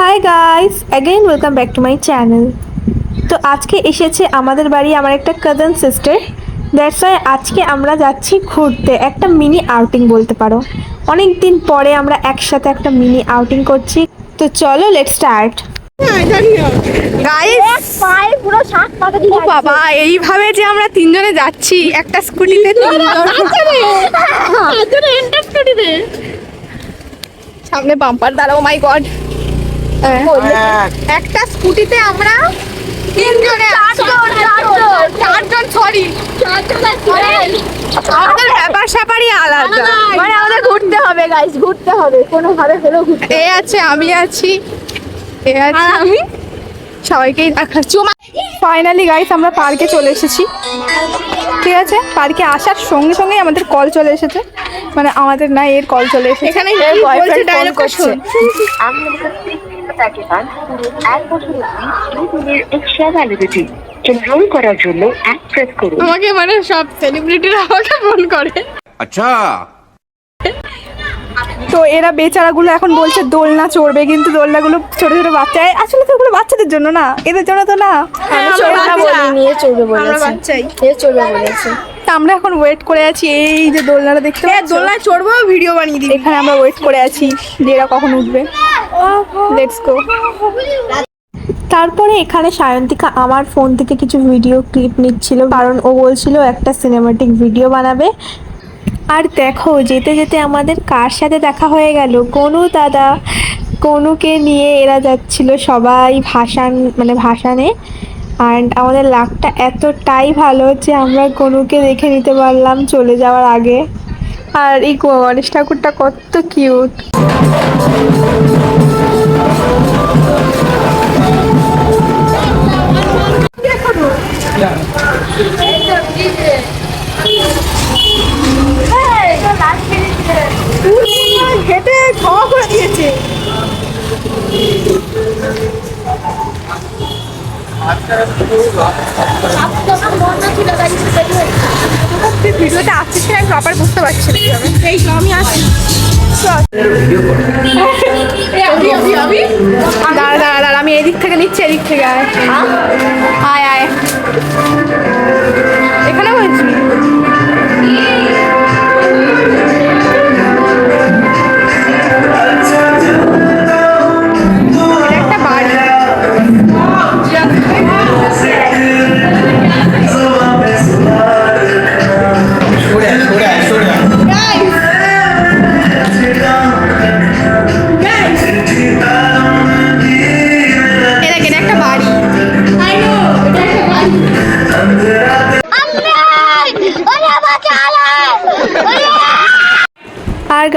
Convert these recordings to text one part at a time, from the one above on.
Hi guys again welcome back to my channel তো আজকে এসেছে আমাদের বাড়ি আমার একটা কাজিন সিস্টার দ্যাটস ওয়াই আজকে আমরা যাচ্ছি ঘুরতে একটা মিনি আউটিং বলতে পারো। অনেক দিন পরে আমরা একসাথে একটা মিনি আউটিং করছি। তো চলো লেট স্টার্ট ও বাবা এইভাবে যে আমরা তিনজনে যাচ্ছি একটা স্কুটিতে সামনে বাম্পার দাঁড়া ও মাই গড একটা স্কুটিতে আমরা তিনজনে আছি। চারজন সরি আমাদের ব্যাপার স্যাপারই আলাদা। মানে আমাদের ঘুরতে হবে গাইস ঘুরতে হবে। কোনো ভাবে হলেও ঘুরতে এ আছে আমি আছি। এ আছে। আমি? সবাইকেই দেখাচ্ছি। ফাইনালি গাইস আমরা পার্কে চলে এসেছি। ঠিক আছে? পার্কে আসার সঙ্গে সঙ্গে আমাদের কল চলে এসেছে। মানে আমাদের না এর কল চলে এসেছে। এখানে তাকে পান পুরো এক বছরের ইউটিউবের এক্সট্রা ভ্যালিডিটি এনরোল করার জন্য এক প্রেস করুন। আমাকে মানে সব সেলিব্রিটিরা আমাকে ফোন করে। আচ্ছা। তো এরা বেচারাগুলো এখন বলছে দোলনা চড়বে কিন্তু দোলনাগুলো ছোট ছোট বাচ্চা। আসলে তো ওগুলো বাচ্চাদের জন্য না এদের জন্য তো না। হ্যাঁ, আমরা এখন ওয়েট করে আছি এই যে দোলনাটা দেখতে হ্যাঁ, দোলনা চড়বো ভিডিও বানিয়ে দিই এখানে আমরা ওয়েট করে আছি যে এরা কখন উঠবে। লেটস গো তারপরে এখানে সায়ন্তিকা আমার ফোন থেকে কিছু ভিডিও ক্লিপ নিচ্ছিল, কারণ ও বলছিল একটা সিনেমাটিক ভিডিও বানাবে। আর দেখো, যেতে যেতে আমাদের কার সাথে দেখা হয়ে গেল? কনু দাদা, কনুকে নিয়ে এরা যাচ্ছিল সবাই ভাসান মানে ভাসানে। অ্যান্ড আমাদের লাকটা এতটাই ভালো যে আমরা কনুকে দেখে নিতে পারলাম চলে যাওয়ার আগে। আর এই গণেশ ঠাকুরটা কত কিউট। হেঁটে খাওয়া করে দিয়েছে তুই ভিডিওতে আসছে কিনা আমি প্রপার বুঝতে পারছি না। এই তো আমি আসছি দাঁড়া দাঁড়া দাঁড়া আমি এদিক থেকে নিচ্ছি এদিক থেকে আয়।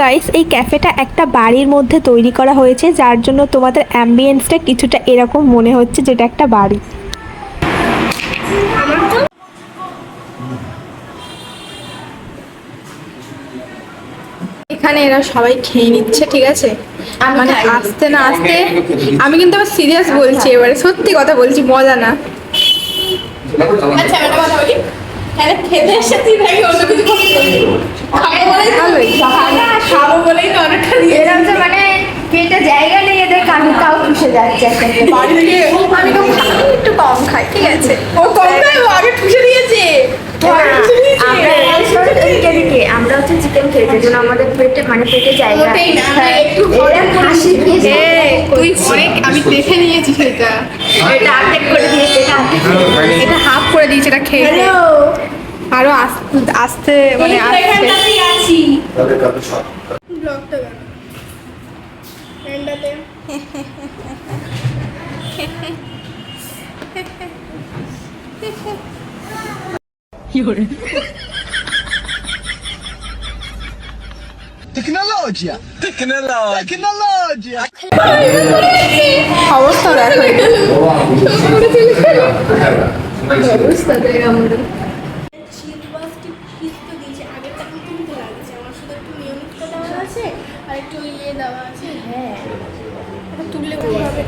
গাইস এই ক্যাফেটা একটা বাড়ির মধ্যে তৈরি করা হয়েছে যার জন্য তোমাদের অ্যাম্বিয়েন্সটা কিছুটা এরকম মনে হচ্ছে যেটা একটা বাড়ি। এখানে এরা সবাই খেয়ে নিচ্ছে ঠিক আছে? মানে আসতে না আসতে আমি কিন্তু আবার সিরিয়াস বলছি এবারে সত্যি কথা বলছি মজা না। আচ্ছা একটা কথা বলি। খেতে এসেছি ভাই অন্য কিছু খাব বলেই খাব বলেই তো। অনেকটা দিয়ে এরকম মানে পেটে জায়গা নেই এদের তাও যাচ্ছে। আমি তো একটু কম খাই ঠিক আছে? ও কম খাই ও আগে ঠুসে দিয়েছে। ও আগে ঠুসে দিয়েছে। আমরা হচ্ছে চিকেন খেয়েছি জন্য আমাদের পেটে মানে পেটে জায়গা হ্যাঁ, তুই অনেক আমি দেখে নিয়েছি সেটা। এটা আর্ধেক করে দিয়েছে। এটা আর্ধেক করে দিয়েছে। এটা হাফ করে দিয়েছে এটা খেয়ে হ্যালো আরও আস্তে আস্তে মানে আসছে ব্লগটা গান Tecnologia! Tecnologia! Tecnologia! অবস্থা দেখো লাগছে আমার শুধু একটু আছে আর একটু ইয়ে দেওয়া আছে হ্যাঁ তুললে ভালো হবে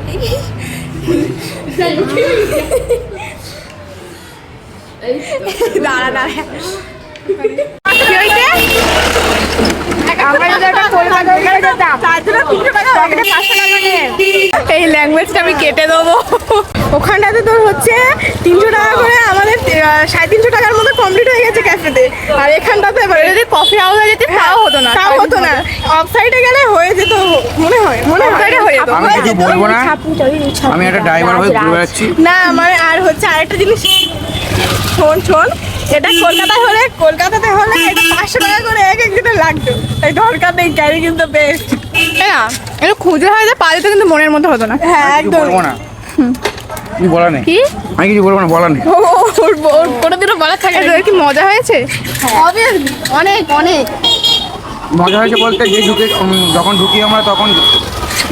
দাঁড়া দাঁড়া এই ল্যাঙ্গুয়েজটা আমি কেটে দেবো। ওখানটাতে তোর হচ্ছে তিনশো টাকা করে আমাদের সাড়ে তিনশো টাকার মতো কমপ্লিট হয়ে গেছে ক্যাফেতে আর এখানটাতে এবার যদি কফি হাউস হয়ে যেত তাও হতো না। তাও হতো না। অফ সাইডে গেলে হয়ে যেত মনে হয় মনে হয়। হয়ে যেত। আমি কিছু বলব না। আমি একটা ড্রাইভার হয়ে ঘুরে বেড়াচ্ছি। না আমার আর হচ্ছে আরেকটা জিনিস শোন শোন। এটা কলকাতায় হলে কলকাতাতে হলে এটা পাঁচশো টাকা করে এক এক দিনে লাগতো। তাই দরকার নেই ক্যারি কিন্তু বেস্ট হ্যাঁ এটা খুঁজে হয় যে পা দিতে কিন্তু মনের মতো হতো না। হ্যাঁ কিছু একদম। না। নেই। কি? আমি কিছু বলব না নেই। কোনোদিনও বলা থাকে কি মজা হয়েছে? অবভিয়াসলি অনেক অনেক। মজা হয়েছে বলতে যে ঢুকে যখন ঢুকি আমরা তখন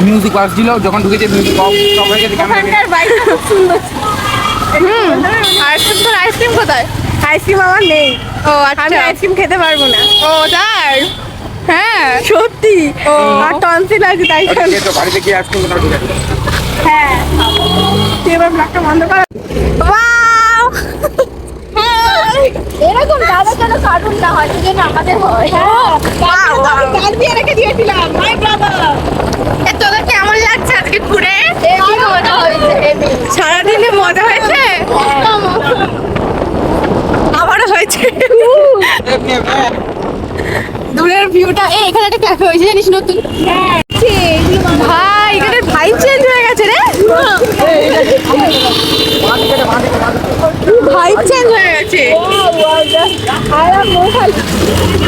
মিউজিক বাজছিল যখন ঢুকেছে মিউজিক অফ সব হয়ে গেছে ক্যামেরা বাইকটা খুব সুন্দর হুম আইসক্রিম তোর আইসক্রিম কোথায়? আইসক্রিম আমার নেই। ও আচ্ছা। আমি আইসক্রিম খেতে পারব না। ও তাই? হ্যাঁ। সত্যি? ও। আর টনসিল আছে তাই জন্য। তো বাড়িতে গিয়ে আজকে কোথাও ঢুকে আছে। হ্যাঁ। তুই এবার ব্লগটা বন্ধ কর। ওয়াও! এরকম দাদা যেন কার্টুন না হয় সেজন্য আমাদের হয়। গান দিয়ে রেখে দিয়েছিলাম। মাই ব্রাদার তোদের কেমন লাগছে আজকে ঘুরে? সারাদিনে মজা হয়েছে আবারও হয়েছে দূরের ভিউটা এই এখানে একটা ক্যাফে হয়েছে জানিস, নতুন? ভাই, এখানে ভাইব চেঞ্জ হয়ে গেছে রে। ভাইব চেঞ্জ হয়ে গেছে।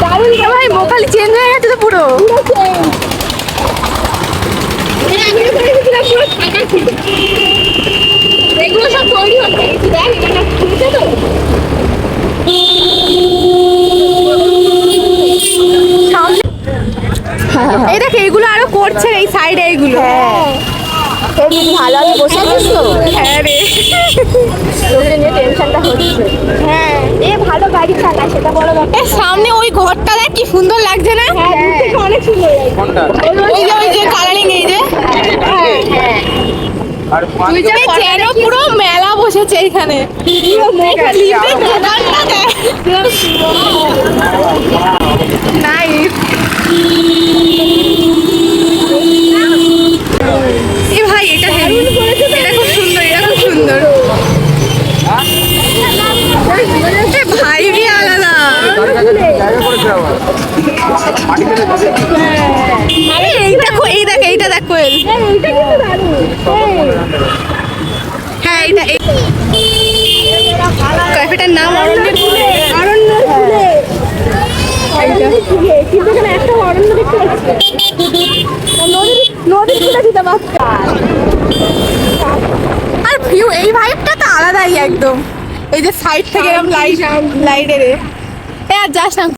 দারুণ ভাই মোখালি চেঞ্জ হয়ে গেছে তো পুরো। এগুলো সব তৈরি হচ্ছে। দেখ, এটা খুলছে তো। এইগুলো আরও করছে এই সাইডে এইগুলো এই দিদি ভালো আমি বসে আছিস তো? হ্যাঁ রে। তোকে নিয়ে টেনশনটা হচ্ছে। হ্যাঁ। এ ভালো গাড়ি চালায় সেটা বড় ব্যাপার সামনে ওই ঘরটা দেখ কি সুন্দর লাগছে না? হ্যাঁ অনেক সুন্দর ওই যে ওই যে কালারিং এই যে। হ্যাঁ আর তুই যে যেন পুরো মেলা বসেছে দেখ নাইস এ ভাই এটা হেভি এটা খুব সুন্দর এটা খুব সুন্দর এ ভাইবই আলাদা জায়গা করেছে আবার মাটিতে বসে এই দেখো এই দেখ এইটা দেখো। এইটা কিন্তু হ্যাঁ এটা এই ক্যাফেটার নাম অরণ্যের ফুলে। অরণ্যের ফুলে। কিন্তু এখানে একটা অরণ্য দেখতে পাচ্ছি। নদীর নদীর ফুলে দিতে পারছি। আর ভিউ এই ভাইবটা তো আলাদাই একদম। এই যে সাইড থেকে এরকম লাইট লাইটের এ আর যাস না